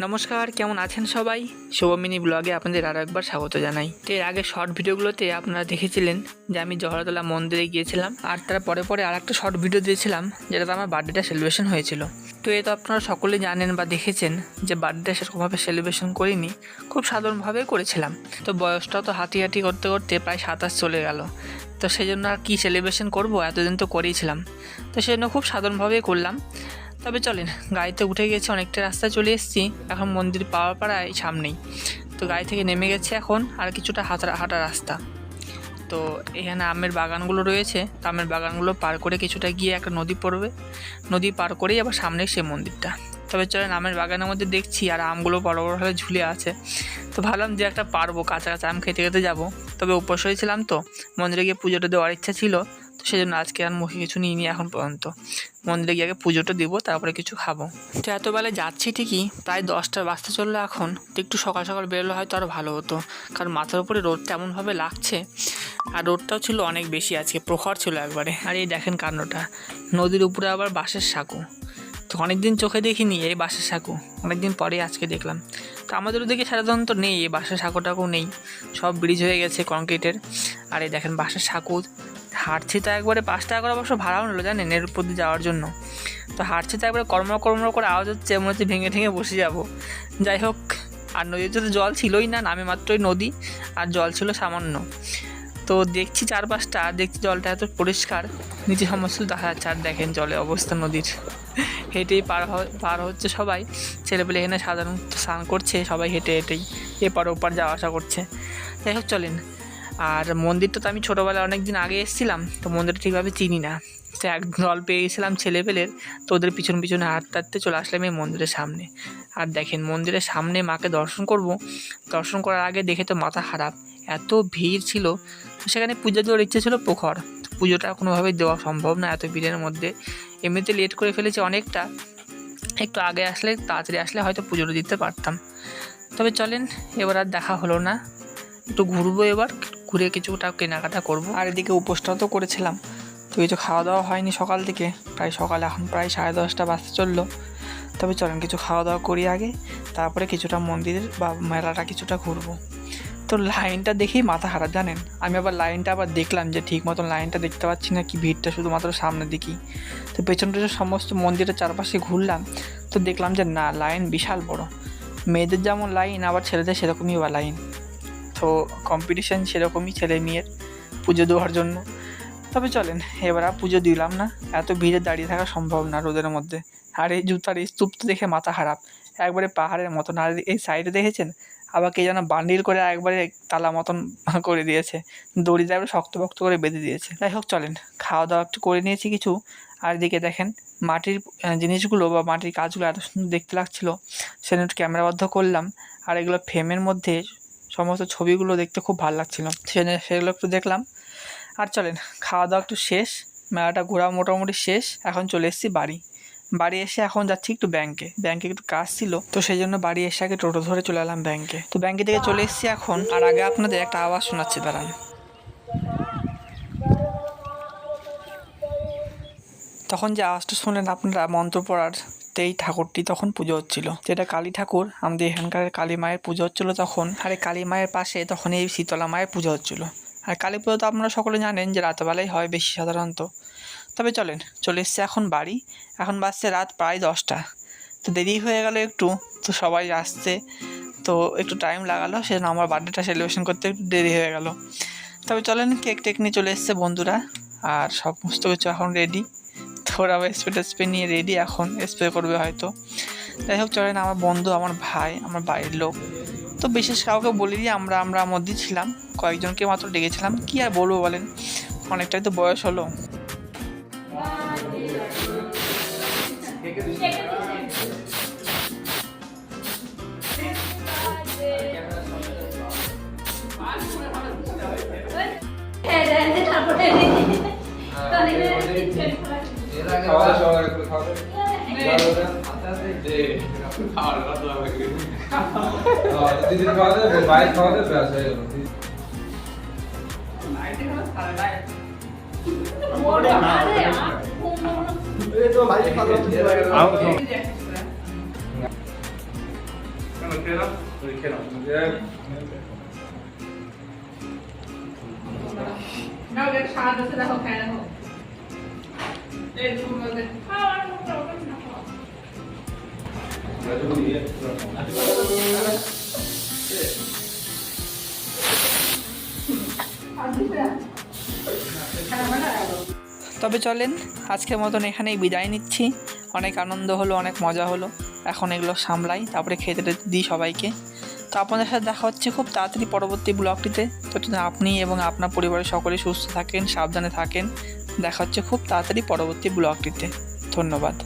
নমস্কার কেমন আছেন সবাই? শুভমিনী ব্লগে আপনাদের আরও একবার স্বাগত জানাই। তো এর আগে শর্ট ভিডিওগুলোতে আপনারা দেখেছিলেন যে আমি জহরতলা মন্দিরে গিয়েছিলাম আর তার পরে পরে আর একটা শর্ট ভিডিও দিয়েছিলাম যেটাতে আমার বার্থডেটা সেলিব্রেশন হয়েছিল। তো এ তো আপনারা সকলে জানেন বা দেখেছেন যে বার্থডেটা সেরকমভাবে সেলিব্রেশন করিনি খুব সাধারণভাবে করেছিলাম। তো বয়সটা তো হাঁটি হাঁটি করতে করতে প্রায় সাতাশ চলে গেল। তো সেই জন্য আর কী সেলিব্রেশন করব এতদিন তো করেইছিলাম তো সেই জন্য খুব সাধারণভাবেই করলাম। তবে চলেন, গাড়িতে উঠে গেছে, অনেকটা রাস্তা চলে এসেছি। এখন মন্দির পাওয়ার পাড়ায় সামনেই। তো গাড়ি থেকে নেমে গেছে এখন, আর কিছুটা হাঁটা হাঁটা রাস্তা। তো এখানে আমের বাগানগুলো রয়েছে আমের বাগানগুলো পার করে কিছুটা গিয়ে একটা নদী পড়বে। নদী পার করেই আবার সামনে সে মন্দিরটা। তবে চলেন, আমের বাগানের মধ্যে দেখছি, আর আমগুলো বড় বড় হয়ে ঝুলে আছে। তো ভাবলাম যে একটা পারব, কাঁচা কাঁচা আম খেতে খেতে যাব। তবে উপোস হয়েছিলাম তো। মন্দিরে গিয়ে পুজোটা দেওয়ার ইচ্ছা ছিল। সেই জন্য আজকে আর মুখে কিছু নিয়ে নিই এখন পর্যন্ত। মন্দিরে গিয়ে আগে পুজোটা দেবো, তারপরে কিছু খাব। তো এত বেলায় যাচ্ছি ঠিকই, প্রায় দশটা বাজতে চলল এখন। তো একটু সকাল সকাল বেরোলে হয়তো আরও ভালো হতো, কারণ মাথার উপরে রোদটা এমনভাবে লাগছে। আর রোদটাও ছিল অনেক বেশি আজকে, প্রখর ছিল একবারে। আর এই দেখেন কাণ্ডটা, নদীর উপরে আবার বাঁশের সাঁকো। তো অনেকদিন চোখে দেখিনি এই বাঁশের সাঁকো, অনেকদিন পরে আজকে দেখলাম। তো আমাদের ওদিকে সাধারণত নেই, এই বাঁশের সাঁকো টাকো নেই, সব ব্রিজ হয়ে গেছে কংক্রিটের। আর এই দেখেন বাঁশের সাঁকো হাঁটছি তো একবারে পাঁচ টাকা করে অবশ্য ভাড়াও নিল, জানেন এর উপর দিয়ে যাওয়ার জন্য। তো হাঁটছি তো একবারে কর্ম কর্ম করে আওয়াজ হচ্ছে, মনে হচ্ছে ভেঙে ভেঙে বসে যাব। যাই হোক, আর নদীতে তো জল ছিলই না, নামে মাত্রই নদী, আর জল ছিল সামান্য। তো দেখছি চারপাশটা, দেখছি জলটা এত পরিষ্কার, নিচে সমস্ত দেখা যাচ্ছে, আর দেখেন জলে অবস্থা নদীর। হেঁটেই পার পার হচ্ছে সবাই। ছেলেপেলে এখানে সাধারণত স্নান করছে, সবাই হেঁটে হেঁটেই, এপার ওপার যাওয়া আসা করছে। যাই হোক, চলেন। আর মন্দিরটা তো আমি ছোটোবেলায় অনেক দিন আগে এসেছিলাম, তো মন্দিরটা ঠিকভাবে চিনি না। তো এক দল পেয়ে গেছিলাম ছেলেপেলের, তো ওদের পিছন পিছনে হাঁটতে হাঁটতে চলে আসলাম এই মন্দিরের সামনে। আর দেখেন, মন্দিরের সামনে মাকে দর্শন করব। দর্শন করার আগে দেখে তো মাথা খারাপ, এত ভিড় ছিল। তো সেখানে পুজো দেওয়ার ইচ্ছে ছিল প্রখর পুজোটা কোনোভাবেই দেওয়া সম্ভব না এত ভিড়ের মধ্যে। এমনিতে লেট করে ফেলেছে অনেকটা। একটু আগে আসলে, তাড়াতাড়ি আসলে হয়তো পুজোটা দিতে পারতাম। তবে চলেন, এবার আর দেখা হলো না। একটু ঘুরবো এবার ঘুরে কিছুটা কেনাকাটা করব। আর এদিকে উপোসটাও তো করেছিলাম। তো কিছু খাওয়া দাওয়া হয়নি সকাল থেকে। প্রায় সকাল, এখন প্রায় সাড়ে দশটা বাজতে চলল। তবে চলেন কিছু খাওয়া দাওয়া করি আগে। তারপরে কিছুটা মন্দিরের বা মেলাটা কিছুটা ঘুরবো। তো লাইনটা দেখেই মাথা খারাপ, জানেন? আমি আবার লাইনটা আবার দেখলাম যে ঠিক মতন লাইনটা দেখতে পাচ্ছি না, কি ভিড়টা শুধুমাত্র সামনের দিকেই। তো পেছন পেছন সমস্ত মন্দিরের চারপাশে ঘুরলাম, তো দেখলাম যে না, লাইন বিশাল বড়। মেয়েদের যেমন লাইন, আবার ছেলেদের সেরকমই বা লাইন। তো কম্পিটিশান সেরকমই ছেলে মেয়ের পুজো দেওয়ার জন্য। তবে চলেন, এবার আর পুজো দিলাম না। এত ভিড়ে দাঁড়িয়ে থাকা সম্ভব না রোদের মধ্যে। আর এই জুতার এই স্তূপ তো দেখে মাথা খারাপ। একবারে পাহাড়ের মতন। আর এই সাইডে দেখেছেন? আবার কে যেন বান্ডিল করে একবারে তালা মতন করে দিয়েছে। দড়ি দিয়ে শক্ত পক্ত করে বেঁধে দিয়েছে। যাই হোক, চলেন। খাওয়া দাওয়া একটু করে নিয়েছি কিছু। আর এদিকে দেখেন, মাটির জিনিসগুলো বা মাটির কাজগুলো এত সুন্দর দেখতে লাগছিল। সেজন্য একটু ক্যামেরাবদ্ধ করলাম। আর এগুলো ফ্রেমের মধ্যে সমস্ত ছবিগুলো দেখতে খুব ভালো লাগছিল। সেজন্য সেগুলো একটু দেখলাম। আর চলেন খাওয়া দাওয়া একটু শেষ। মেলাটা ঘোরা মোটামুটি শেষ। এখন চলে এসেছি বাড়ি। বাড়ি এসে এখন যাচ্ছি একটু ব্যাংকে ব্যাংকে একটু কাজ ছিল। তো সেই জন্য বাড়ি এসে আগে টোটো ধরে চলে এলাম ব্যাংকে তো ব্যাংকে থেকে চলে এসেছি এখন। আর আগে আপনাদের একটা আওয়াজ শোনাচ্ছি, দাঁড়ান। তখন যে আওয়াজটা শুনলেন আপনারা মন্ত্র পড়ার তেই ঠাকুরটি তখন পুজো হচ্ছিল। যেটা কালী ঠাকুর, আমাদের এখানকার কালী মায়ের পুজো হচ্ছিল তখন। আর এই কালী মায়ের পাশে তখন এই শীতলা মায়ের পুজো হচ্ছিল। আর কালী পুজো তো আপনারা সকলে জানেন যে রাতবেলাই হয় বেশি সাধারণত। তবে চলেন, চলে এসছে এখন বাড়ি। এখন বাজছে রাত প্রায় দশটা। তো দেরি হয়ে গেল একটু, তো সবাই আসছে। তো একটু টাইম লাগালো, সেজন্য আমার বার্থডেটা সেলিব্রেশন করতে একটু দেরি হয়ে গেল। তবে চলেন কেক টেক নিয়ে চলে এসছে বন্ধুরা। আর সমস্ত কিছু এখন রেডি তো ওরা আবার স্প্রে টেস্প্রে নিয়ে রেডি এখন স্প্রে করবে হয়তো। যাই হোক চলেন আমার বন্ধু আমার ভাই আমার বাড়ির লোক। তো বিশেষ কাউকে বলিনি আমরা আমরা মধ্যেই ছিলাম। কয়েকজনকে মাত্র ডেকেছিলাম। কি আর বলব বলেন অনেকটাই তো বয়স হলো। খাওয়া দাওয়া সবাই একটু খাওয়া দাওয়া দিদির খাওয়া দেবে বাইরে তবে চলেন, আজকের মতন এখানেই বিদায় নিচ্ছি। অনেক আনন্দ হলো, অনেক মজা হলো। এখন এগুলো সামলাই, তারপরে খেতে দিই সবাইকে। তো আপনাদের সাথে দেখা হচ্ছে খুব তাড়াতাড়ি পরবর্তী ব্লগটিতে। ততদিন আপনি এবং আপনার পরিবারের সকলে সুস্থ থাকেন, সাবধানে থাকেন। দেখা হচ্ছে খুব তাড়াতাড়ি পরবর্তী ব্লগটিতে। ধন্যবাদ।